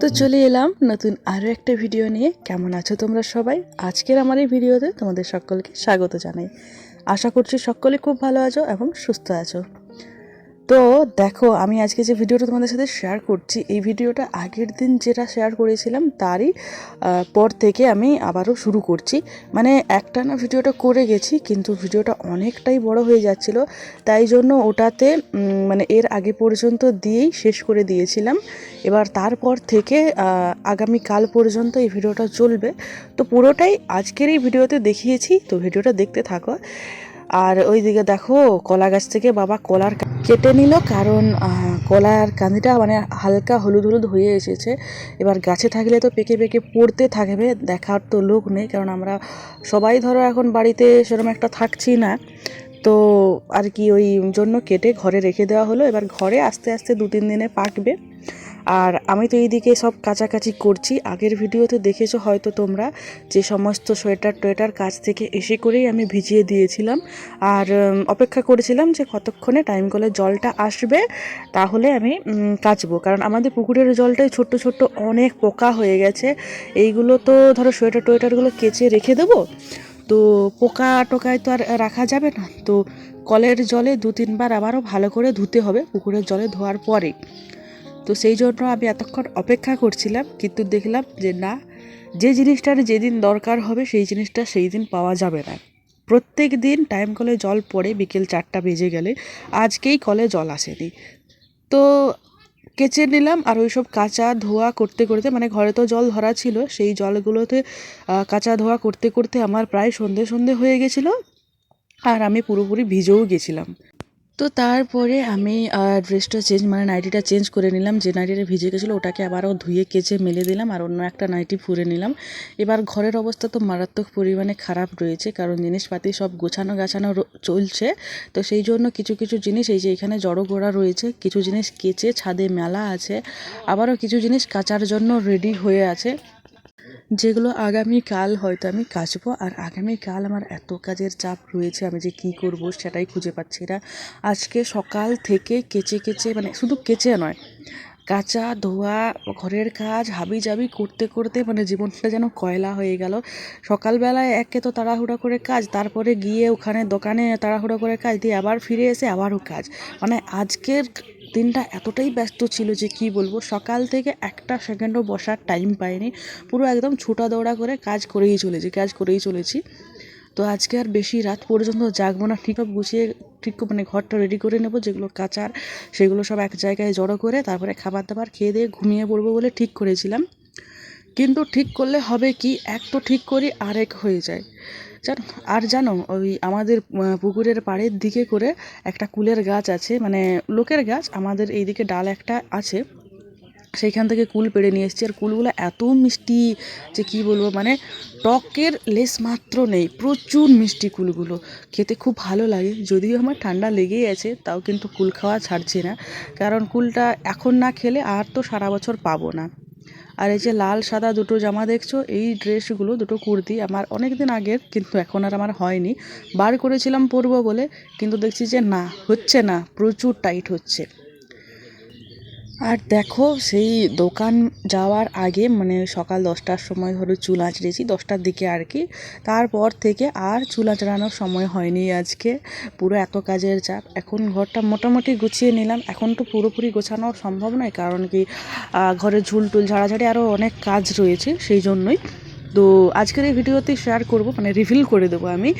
তো চলে এলাম নতুন আরও একটা ভিডিও নিয়ে। কেমন আছো তোমরা সবাই? আজকের আমার এই ভিডিওতে তোমাদের সকলকে স্বাগত জানাই। আশা করছি সকলে খুব ভালো আছো এবং সুস্থ আছো। তো দেখো, আমি আজকে যে ভিডিওটা তোমাদের সাথে শেয়ার করছি, এই ভিডিওটা আগের দিন যেটা শেয়ার করেছিলাম তারই পর থেকে আমি আবারও শুরু করছি। মানে একটা না ভিডিওটা করে গেছি, কিন্তু ভিডিওটা অনেকটাই বড় হয়ে যাচ্ছিল। তাই জন্য ওটাতে মানে এর আগে পর্যন্ত দিয়েই শেষ করে দিয়েছিলাম। এবার তারপর থেকে আগামী কাল পর্যন্ত এই ভিডিওটা চলবে। তো পুরোটাই আজকের এই ভিডিওতে দেখিয়েছি, তো ভিডিওটা দেখতে থাকো। আর ওইদিকে দেখো, কলা গাছ থেকে বাবা কলার কেটে নিল, কারণ কলার কাঁদিটা মানে হালকা হলুদ হলুদ হয়ে এসেছে। এবার গাছে থাকলে তো পেকে পেকে পড়তে থাকবে, দেখার তো লোক নেই, কারণ আমরা সবাই ধরো এখন বাড়িতে সেরকম একটা থাকছি না। তো আর কি ওই জন্য কেটে ঘরে রেখে দেওয়া হলো। এবার ঘরে আস্তে আস্তে দু তিন দিনে পাকবে। আর আমি তো এইদিকে সব কাছাকাছি করছি। আগের ভিডিওতে দেখেছ হয়তো তোমরা যে সমস্ত সোয়েটার টোয়েটার কাছ থেকে এসে করেই আমি ভিজিয়ে দিয়েছিলাম। আর অপেক্ষা করেছিলাম যে কতক্ষণে টাইম কলে জলটা আসবে, তাহলে আমি কাচবো। কারণ আমাদের পুকুরের জলটাই ছোট্ট ছোট্ট অনেক পোকা হয়ে গেছে। এইগুলো তো ধরো সোয়েটার টোয়েটারগুলো কেচে রেখে দেবো। তো পোকা টোকায় তো আর রাখা যাবে না। তো কলের জলে দু তিনবার আবারও ভালো করে ধুতে হবে পুকুরের জলে ধোয়ার পরে। তো সেই জন্য আমি এতক্ষণ অপেক্ষা করছিলাম, কিন্তু দেখলাম যে না, যে জিনিসটার যেদিন দরকার হবে সেই জিনিসটা সেই দিন পাওয়া যাবে না। প্রত্যেক দিন টাইম কলে জল পড়ে বিকেল চারটা বেজে গেলে, আজকেই কলে জল আসেনি। তো কেচে নিলাম আর ওইসব কাঁচা ধোয়া করতে করতে মানে ঘরে তো জল ধরা ছিল, সেই জলগুলোতে কাঁচা ধোয়া করতে করতে আমার প্রায় সন্ধে সন্ধে হয়ে গেছিল আর আমি পুরোপুরি ভিজেও গেছিলাম। তো তারপরে আমি ড্রেসটা চেঞ্জ মানে নাইটিটা চেঞ্জ করে নিলাম। যে নাইটিটা ভিজে গেছিল, ওটাকে আবারও ধুয়ে কেচে মেলে দিলাম আর অন্য একটা নাইটি ফুরে নিলাম। এবার ঘরের অবস্থা তো মারাত্মক পরিমাণে খারাপ রয়েছে, কারণ জিনিসপাতি সব গোছানো গাছানো চলছে। তো সেই জন্য কিছু কিছু জিনিস, এই যে এখানে জড়ো করা রয়েছে, কিছু জিনিস কেচে ছাদে মেলা আছে, আবারও কিছু জিনিস কাচার জন্য রেডি হয়ে আছে। যেগুলো আগামী কাল হয়তো আমি কাচবো, আর আগামী কাল আমার এত কাজের চাপ রয়েছে, আমি যে কি করব সেটাই খুঁজে পাচ্ছি না। আজকে সকাল থেকে কেচে কেচে মানে শুধু কেচে নয়, কাচা ধোয়া, ঘরের কাজ হাবি জাবি করতে করতে মানে জীবনটা যেন কয়লা হয়ে গেল। সকালবেলায় একে তো তাড়াহুড়ো করে কাজ, তারপরে গিয়ে ওখানে দোকানে তাড়াহুড়ো করে কাজ, দিয়ে আবার ফিরে এসে আবারও কাজ। মানে আজকের দিনটা এতটাই ব্যস্ত ছিল যে কি বলব, সকাল থেকে একটা সেকেন্ডও বসার টাইম পাইনি। পুরো একদম ছোটা দৌড়া করে কাজ করেই চলেছি, কাজ করেই চলেছি। তো আজকে আর বেশি রাত পর্যন্ত জাগবো না, ঠিক গুছিয়ে, ঠিক মানে ঘরটা রেডি করে নেব, যেগুলো কাচার সেগুলো সব এক জায়গায় জড়ো করে তারপরে খাবার দাবার খেয়ে দিয়ে ঘুমিয়ে পড়ব বলে ঠিক করেছিলাম। কিন্তু ঠিক করলে হবে কি? এক তো ঠিক করি, আরেক হয়ে যায়। জানো, আর জানো, ওই আমাদের পুকুরের পাড়ের দিকে করে একটা কুলের গাছ আছে মানে লোকের গাছ, আমাদের এইদিকে ডাল একটা আছে, সেইখান থেকে কুল পেড়ে নিয়ে এসেছি, আর কুলগুলো এত মিষ্টি যে কি বলব মানে টকের লেস মাত্র নেই, প্রচুর মিষ্টি কুলগুলো, খেতে খুব ভালো লাগে, যদিও আমার ঠান্ডা লেগেই আছে, তাও কিন্তু কুল খাওয়া ছাড়ছে না, কারণ কুলটা এখন না খেলে আর তো সারা বছর পাবো না। আর এই যে লাল, সাদা দুটো জামা দেখছ, এই ড্রেসগুলো, দুটো কুর্তি আমার অনেক দিন আগের, কিন্তু এখন আর আমার হয়নি। বার করেছিলাম পরবো বলে, কিন্তু দেখছি যে না, হচ্ছে না, প্রচুর টাইট হচ্ছে। আর দেখো, সেই দোকান যাওয়ার আগে মানে সকাল দশটার সময় ধরো চুল আঁচড়েছি, দশটার দিকে আর কি। তারপর থেকে আর চুল আঁচড়ানোর সময় হয়নি আজকে। পুরো এত কাজের চাপ। এখন ঘরটা মোটামুটি গুছিয়ে নিলাম। এখন তো পুরোপুরি গোছানো সম্ভব নয়, কারণ কি ঘরে ঝুল টুল ঝাড়াঝাড়ি আরও অনেক কাজ রয়েছে, সেই জন্যই। তো আজকের এই ভিডিওতে শেয়ার করব মানে রিভিল করে দেবো আমি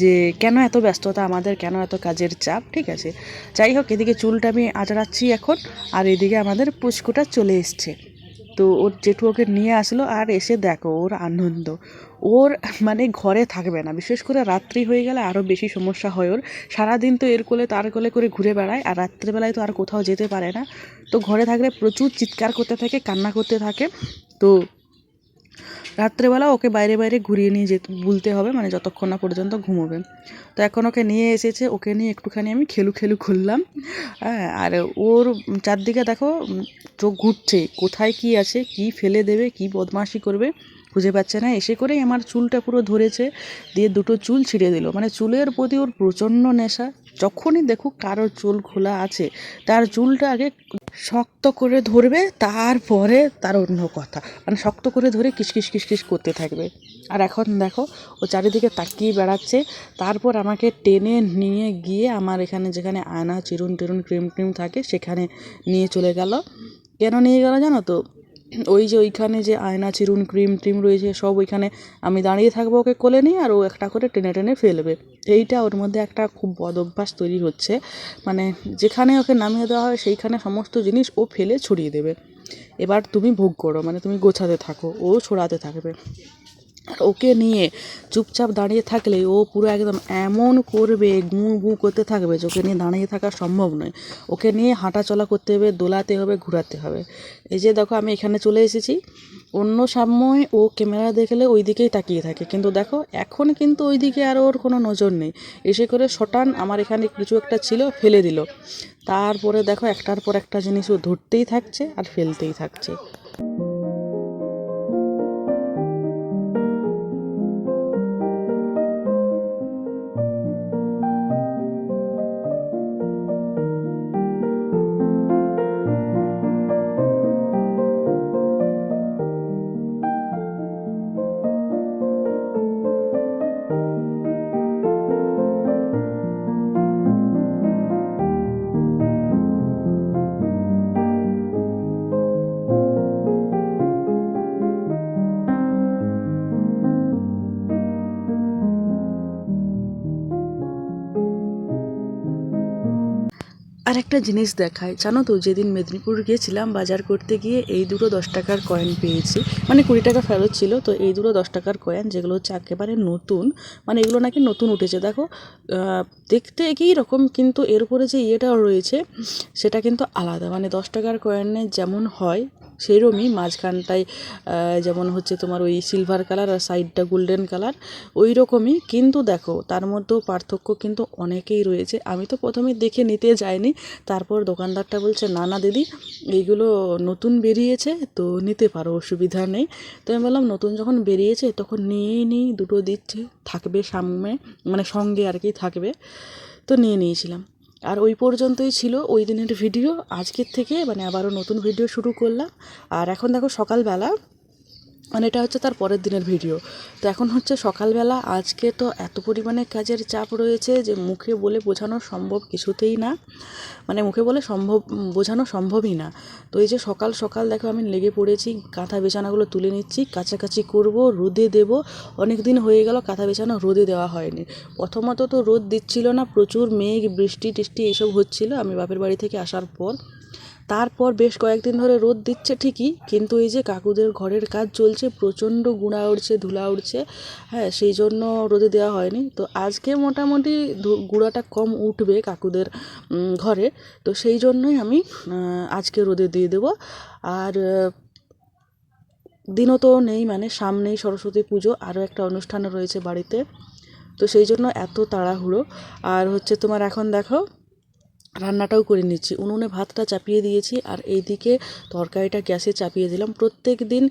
যে কেন এত ব্যস্ততা আমাদের, কেন এত কাজের চাপ, ঠিক আছে? যাই হোক, এদিকে চুলটা আমি আঁচড়াচ্ছি এখন, আর এদিকে আমাদের পুচকুটা চলে এসছে। তো ওর জেঠু ওকে নিয়ে আসলো, আর এসে দেখো ওর আনন্দ। ওর মানে ঘরে থাকবে না, বিশেষ করে রাত্রি হয়ে গেলে আরও বেশি সমস্যা হয় ওর। সারাদিন তো এর কোলে তার কোলে করে ঘুরে বেড়ায়, আর রাত্রেবেলায় তো আর কোথাও যেতে পারে না। তো ঘরে থাকলে প্রচুর চিৎকার করতে থাকে, কান্না করতে থাকে। তো রাত্রেবেলা ওকে বাইরে বাইরে ঘুরিয়ে নিয়ে যেতে, বলতে হবে মানে যতক্ষণ না পর্যন্ত ঘুমোবে। তো এখন ওকে নিয়ে এসেছে, ওকে নিয়ে একটুখানি আমি খেলু খেলু খুললাম হ্যাঁ আর ওর চারদিকে দেখো, চোখ ঘুরছে, কোথায় কি আছে, কি ফেলে দেবে, কি বদমাশি করবে, খুঁজে পাচ্ছে না। এসে করেই আমার চুলটা পুরো ধরেছে, দিয়ে দুটো চুল ছিঁড়ে দিল। মানে চুলের প্রতি ওর প্রচণ্ড নেশা। যখনই দেখুক কারোর চুল খোলা আছে, তার চুলটা আগে শক্ত করে ধরবে, তারপরে তার অন্য কথা। মানে শক্ত করে ধরে কিসকিস কিসকিস করতে থাকবে। আর এখন দেখো, ও চারিদিকে তাকিয়ে বেড়াচ্ছে। তারপর আমাকে টেনে নিয়ে গিয়ে আমার এখানে যেখানে আয়না, চিরুন, টিরুন, ক্রিম ক্রিম থাকে, সেখানে নিয়ে চলে গেল। কেন নিয়ে গেল জানো তো? ওই যে ওইখানে যে আয়না, চিরুন, ক্রিম ট্রিম রয়েছে, সব ওইখানে আমি দাঁড়িয়ে থাকব ওকে কোলে নিয়ে আর ও একটা করে টেনে টেনে ফেলবে। এইটা ওর মধ্যে একটা খুব বদ অভ্যাস তৈরি হচ্ছে। মানে যেখানে ওকে নামিয়ে দেওয়া হয়, সেইখানে সমস্ত জিনিস ও ফেলে ছড়িয়ে দেবে। এবার তুমি ভোগ করো মানে তুমি গোছাতে থাকো, ও ছড়াতে থাকবে। আর ওকে নিয়ে চুপচাপ দাঁড়িয়ে থাকলে ও পুরো একদম এমন করবে, গু গু করতে থাকবে যে ওকে নিয়ে দাঁড়িয়ে থাকা সম্ভব নয়। ওকে নিয়ে হাঁটা চলা করতে হবে, দোলাতে হবে, ঘোরাতে হবে। এই যে দেখো আমি এখানে চলে এসেছি। অন্য সময় ও ক্যামেরা দেখলে ওই দিকেই তাকিয়ে থাকে। কিন্তু দেখো, এখন কিন্তু ওই দিকে আর ওর কোনো নজর নেই। এসে করে শটান আমার এখানে কিছু একটা ছিল, ফেলে দিল। তারপরে দেখো একটার পর একটা জিনিস ও ধরতেই থাকছে আর ফেলতেই থাকছে। একটা জিনিস দেখায়। জানো তো, যেদিন মেদিনীপুর গিয়েছিলাম বাজার করতে গিয়ে এই দুটো দশ টাকার কয়েন পেয়েছি। মানে কুড়ি টাকা ফেরত ছিল, তো এই দুটো দশ টাকার কয়েন যেগুলো হচ্ছে একেবারে নতুন মানে এগুলো নাকি নতুন উঠেছে। দেখো দেখতে একই রকম, কিন্তু এর উপরে যে ইয়েটা রয়েছে, সেটা কিন্তু আলাদা। মানে দশ টাকার কয়েনের যেমন হয় সেরমই মাঝখানটায় যেমন হচ্ছে তোমার ওই সিলভার কালার আর সাইডটা গোল্ডেন কালার ওই রকমই কিন্তু দেখো, তার মধ্যেও পার্থক্য কিন্তু অনেকেই রয়েছে। আমি তো প্রথমে দেখে নিতে যাইনি। তারপর দোকানদারটা বলছে, না না, দিদি, এইগুলো নতুন বেরিয়েছে, তো নিতে পারো, অসুবিধা নেই। তো আমি বললাম, নতুন যখন বেরিয়েছে, তখন নিয়েই নিই, দুটো দিচ্ছে, থাকবে সামনে মানে সঙ্গে আর কি থাকবে। তো নিয়ে নিয়েছিলাম। আর ওই পর্যন্তই ছিল ওই দিনের ভিডিও। আজকের থেকে মানে আবারও নতুন ভিডিও শুরু করলাম। আর এখন দেখো সকালবেলা মানে এটা হচ্ছে তার পরের দিনের ভিডিও। তো এখন হচ্ছে সকালবেলা, আজকে তো এত পরিমাণে কাজের চাপ রয়েছে যে মুখে বলে বোঝানো সম্ভব কিছুতেই না। মানে মুখে বলে সম্ভব, বোঝানো সম্ভবই না। তো এই যে সকাল সকাল দেখো আমি লেগে পড়েছি, কাঁথা বিছানাগুলো তুলে নিচ্ছি, কাছাকাছি করব, রোদে দেব। অনেক দিন হয়ে গেল কাঁথা বিছানা রোদে দেওয়া হয়নি। প্রথমত তো রোদ দিচ্ছিল না, প্রচুর মেঘ, বৃষ্টি, টিষ্টি এইসব হচ্ছিল। আমি বাপের বাড়ি থেকে আসার পর তারপর বেশ কয়েকদিন ধরে রোদ দিচ্ছে ঠিকই, কিন্তু এই যে কাকুদের ঘরের কাজ চলছে, প্রচণ্ড গুঁড়া উঠছে ধুলা উঠছে হ্যাঁ সেই জন্য রোদে দেওয়া হয়নি। তো আজকে মোটামুটি গুঁড়াটা কম উঠবে কাকুদের ঘরে, তো সেই জন্যই আমি আজকে রোদে দিয়ে দেবো। আর, দিনও তো নেই মানে সামনেই সরস্বতী পুজো, আরও একটা অনুষ্ঠান রয়েছে বাড়িতে, তো সেই জন্য এত তাড়াহুড়ো। আর হচ্ছে তোমার এখন দেখো রান্নাটাও করে নিচ্ছি। উনুনে ভাতটা চাপিয়ে দিয়েছি আর এইদিকে তরকারিটা গ্যাসে চাপিয়ে দিলাম। প্রত্যেক দিন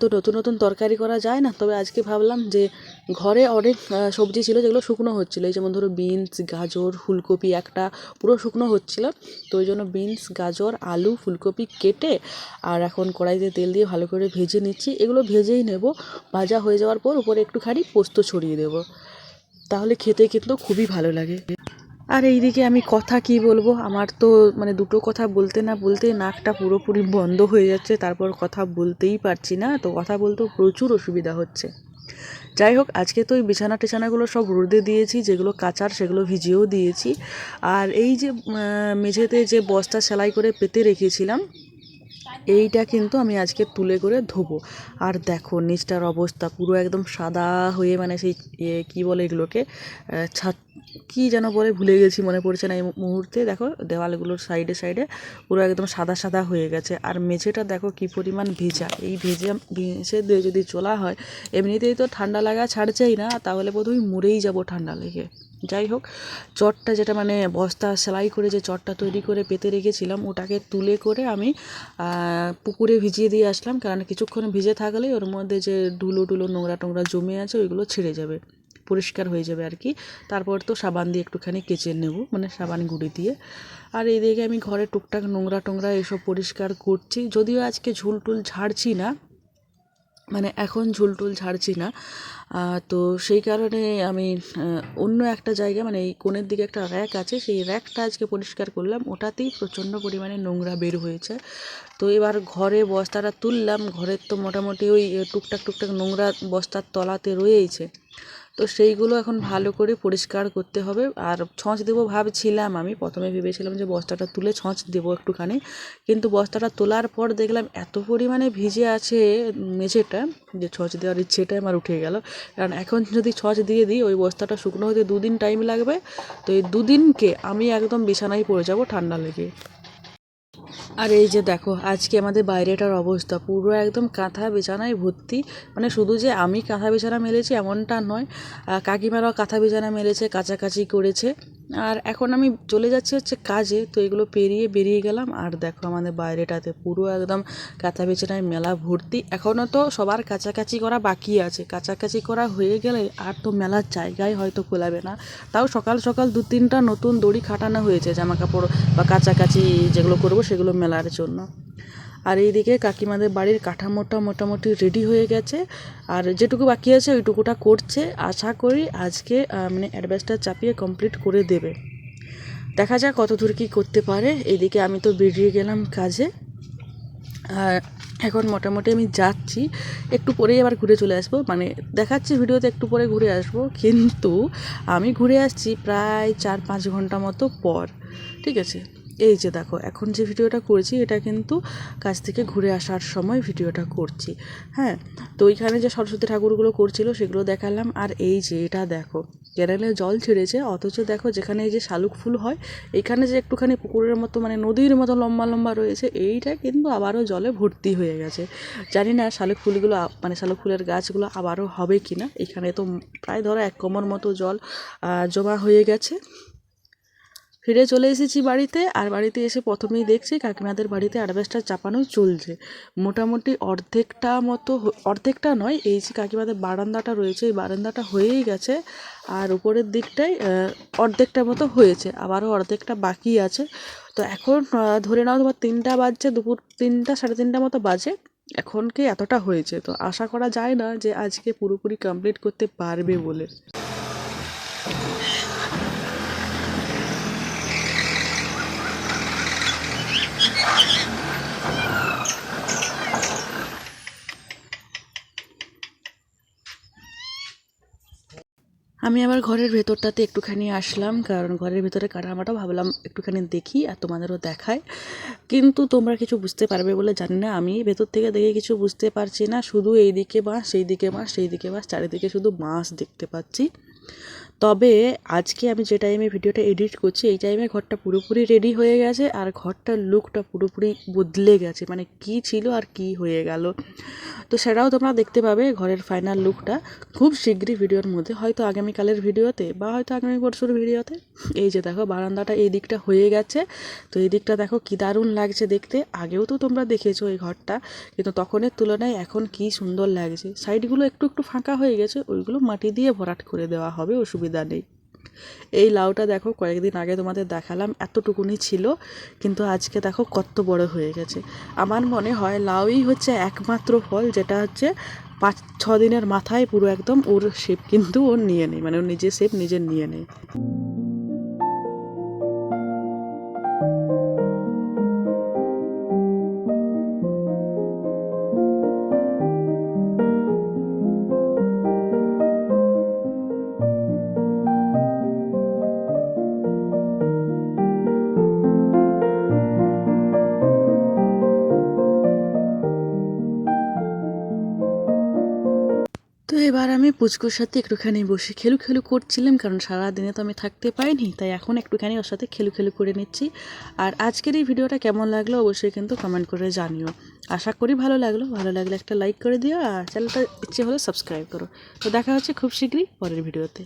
তো নতুন নতুন তরকারি করা যায় না, তবে আজকে ভাবলাম যে ঘরে অনেক সবজি ছিল যেগুলো শুকনো হচ্ছিল। এই যেমন ধরো বিনস, গাজর, ফুলকপি একটা পুরো শুকনো হচ্ছিল। তো ওই জন্য বিনস, গাজর, আলু, ফুলকপি কেটে আর এখন কড়াইতে তেল দিয়ে ভালো করে ভেজে নিচ্ছি। এগুলো ভেজেই নেব। ভাজা হয়ে যাওয়ার পর উপরে একটুখানি পোস্ত ছড়িয়ে দেবো। তাহলে খেতে কিন্তু খুবই ভালো লাগে। আর এইদিকে আমি কথা কি বলব? আমার তো মানে দুটো কথা বলতে না বলতে নাকটা পুরোপুরি বন্ধ হয়ে যাচ্ছে, তারপর কথা বলতেই পারছি না। তো কথা বলতেও প্রচুর অসুবিধা হচ্ছে। যাই হোক, আজকে তো ওই বিছানা টিছানাগুলো সব রোদে দিয়েছি, যেগুলো কাচার সেগুলো ভিজিয়েও দিয়েছি। আর এই যে মেঝেতে যে বস্তা সেলাই করে পেতে রেখেছিলাম, এইটা কিন্তু আমি আজকে তুলে করে ধোবো। আর দেখো, নিচটার অবস্থা পুরো একদম সাদা হয়ে মানে সেই কি বলে এগুলোকে ছাদ কি যেন বলে ভুলে গেছি, মনে পড়ছে না এই মুহূর্তে। দেখো, দেওয়ালগুলোর সাইডে সাইডে পুরো একদম সাদা সাদা হয়ে গেছে। আর মেঝেটা দেখো কি পরিমাণ ভেজা। এই ভেজে ভেজে দিয়ে যদি চলা হয়, এমনিতেই তো ঠান্ডা লাগা ছাড়ছেই না, তাহলে বোধহয় মরেই যাব ঠান্ডা লেগে। যাই হোক, চটটা যেটা মানে বস্তা সেলাই করে যে চটটা তৈরি করে পেতে রেখেছিলাম, ওটাকে তুলে করে আমি পুকুরে ভিজিয়ে দিয়ে আসলাম। কারণ কিছুক্ষণ ভিজে থাকলেই ওর মধ্যে যে ধুলো টুলো নোংরা টোংরা জমে আছে, ওইগুলো ছেড়ে যাবে। পরিষ্কার হয়ে যাবে আর কি। তারপর তো সাবান দিয়ে একটুখানি কেচে নেব মানে সাবান গুঁড়ি দিয়ে। আর এইদিকে আমি ঘরে টুকটাক নোংরা টোংরা এসব পরিষ্কার করছি। যদিও আজকে ঝুল টুল ঝাড়ছি না মানে এখন ঝুলটুল ছাড়ছি না। তো সেই কারণে আমি অন্য একটা জায়গা মানে এই কোণের দিকে একটা র্যাক আছে, সেই র্যাকটা আজকে পরিষ্কার করলাম। ওটাতেই প্রচণ্ড পরিমাণে নোংরা বের হয়েছে। তো এবার ঘরে বস্তাটা তুললাম। ঘরের তো মোটামুটি ওই টুকটাক টুকটাক নোংরা বস্তার তলাতে রয়েইছে। তো সেইগুলো এখন ভালো করে পরিষ্কার করতে হবে। আর ছঁচ দেবো ভাবছিলাম আমি। প্রথমে ভেবেছিলাম যে বস্তাটা তুলে ছঁচ দেবো একটুখানি। কিন্তু বস্তাটা তোলার পর দেখলাম এত পরিমাণে ভিজে আছে মেঝেটা যে ছঁচ দেওয়ার ইচ্ছেটাই আমার উঠে গেল। কারণ এখন যদি ছঁচ দিয়ে দিই, ওই বস্তাটা শুকনো হতে দুদিন টাইম লাগবে। তো এই দুদিনকে আমি একদম বিছানায় পড়ে যাব ঠান্ডা লেগে। আর এই যে দেখো, আজকে আমাদের বাইরেটার অবস্থা। পুরো একদম কাঁথা বিছানায় ভর্তি। মানে শুধু যে আমি কাঁথা বিছানা মেলেছি এমনটা নয় কাকিমারাও কাঁথা বিছানা মেলেছে কাছাকাছি করেছে। আর এখন আমি চলে যাচ্ছি হচ্ছে কাজে, তো এগুলো পেরিয়ে বেরিয়ে গেলাম। আর দেখো আমাদের বাইরেটাতে পুরো একদম কাঁথা বিছানায় মেলা ভর্তি। এখনও তো সবার কাছাকাছি করা বাকি আছে। কাছাকাছি করা হয়ে গেলে আর তো মেলার জায়গায় হয়তো খোলাবে না। তাও সকাল সকাল দু তিনটা নতুন দড়ি খাটানো হয়েছে জামা কাপড় বা কাছাকাছি যেগুলো করব সেগুলো মেলার জন্য। আর এইদিকে কাকিমাদের বাড়ির কাঠামোটা মোটামুটি রেডি হয়ে গেছে। আর যেটুকু বাকি আছে ওইটুকুটা করছে। আশা করি আজকে মানে অ্যাডভাইসটা চাপিয়ে কমপ্লিট করে দেবে। দেখা যাক কত দূর কী করতে পারে। এইদিকে আমি তো বেরিয়ে গেলাম কাজে। আর এখন মোটামুটি আমি যাচ্ছি। একটু পরেই আবার ঘুরে চলে আসব। মানে দেখাচ্ছি ভিডিওতে একটু পরে ঘুরে আসব। কিন্তু আমি ঘুরে আসছি প্রায় চার পাঁচ ঘণ্টা মতো পর। ঠিক আছে? এই যে দেখো, এখন যে ভিডিওটা করছি, এটা কিন্তু কাছ থেকে ঘুরে আসার সময় ভিডিওটা করছি। হ্যাঁ তো ওইখানে যে সরস্বতী ঠাকুরগুলো করছিল, সেগুলো দেখালাম। আর এই যে এটা দেখো ক্যানেলে জল ছেড়েছে, অথচ দেখো যেখানে এই যে শালুক ফুল হয়, এখানে যে একটুখানি পুকুরের মতো মানে নদীর মতো লম্বা লম্বা রয়েছে, এইটা কিন্তু আবারও জলে ভর্তি হয়ে গেছে। জানি না শালুক ফুলগুলো মানে শালুক ফুলের গাছগুলো আবারও হবে কি না এখানে তো প্রায় ধরো এক কোমর মতো জল জমা হয়ে গেছে। ফিরে চলে এসেছি বাড়িতে আর বাড়িতে এসে প্রথমেই দেখছি কাকিমাদের বাড়িতে অ্যাডভেস্টার চাপানো চলছে। মোটামুটি অর্ধেকটা মতো অর্ধেকটা নয়, এই যে কাকিমাদের বারান্দাটা রয়েছে, এই বারান্দাটা হয়েই গেছে আর উপরের দিকটাই অর্ধেকটা মতো হয়েছে, আবারও অর্ধেকটা বাকি আছে। তো এখন ধরে নাও তোমার তিনটা বাজছে, দুপুর তিনটা, সাড়ে তিনটা মতো বাজে, এখন কি এতটা হয়েছে? তো আশা করা যায় না যে আজকে পুরোপুরি কমপ্লিট করতে পারবে বলে। আমি আবার ঘরের ভেতরটাতে একটুখানি আসলাম, কারণ ঘরের ভেতরে কাটামাটা ভাবলাম একটুখানি দেখি আর তোমাদেরও দেখায় কিন্তু তোমরা কিছু বুঝতে পারবে বলে জানি না, আমি ভেতর থেকে দেখে কিছু বুঝতে পারছি না, শুধু এইদিকে বাঁশ সেই দিকে বাঁশ সেই দিকে বাঁশ চারিদিকে শুধু বাঁশ দেখতে পাচ্ছি। তবে আজকে আমি যে টাইমে ভিডিওটা এডিট করছি, এই টাইমে ঘরটা পুরোপুরি রেডি হয়ে গেছে আর ঘরটার লুকটা পুরোপুরি বদলে গেছে। মানে কি ছিল আর কি হয়ে গেল। তো সেটাও তোমরা দেখতে পাবে ঘরের ফাইনাল লুকটা খুব শীঘ্রই ভিডিওর মধ্যে, হয়তো আগামীকালের ভিডিওতে বা হয়তো আগামী পরশুর ভিডিওতে এই যে দেখো, বারান্দাটা এই দিকটা হয়ে গেছে। তো এই দিকটা দেখো কী দারুণ লাগছে দেখতে। আগেও তো তোমরা দেখেছ এই ঘরটা, কিন্তু তখনের তুলনায় এখন কি সুন্দর লাগছে। সাইডগুলো একটু একটু ফাঁকা হয়ে গেছে, ওইগুলো মাটি দিয়ে ভরাট করে দেওয়া হবে, অসুবিধা নেই। এই লাউটা দেখো কয়েকদিন আগে তোমাদের দেখালাম, এতটুকুনি ছিল, কিন্তু আজকে দেখো কত বড় হয়ে গেছে। আমার মনে হয় লাউই হচ্ছে একমাত্র ফল যেটা হচ্ছে পাঁচ, ছ দিনের মাথায় পুরো একদম ওর শেপ কিন্তু ওর নিয়ে নেয় মানে ওর নিজের শেপ নিজের নিয়ে নেয়। এবার আমি পুচকুর সাথে একটুখানি বসে খেলু খেলু করছিলাম, কারণ সারা দিনে তো আমি থাকতে পাইনি তাই এখন একটুখানি ওর সাথে খেলু খেলু করে নিচ্ছি। আর আজকের এই ভিডিওটা কেমন লাগল অবশ্যই কিন্তু কমেন্ট করে জানিও। আশা করি ভালো লাগল, ভালো লাগলে একটা লাইক করে দিও, আর চ্যানেলটা ইচ্ছে হলে সাবস্ক্রাইব করো। তো দেখা হচ্ছে খুব শীঘ্রই পরের ভিডিওতে।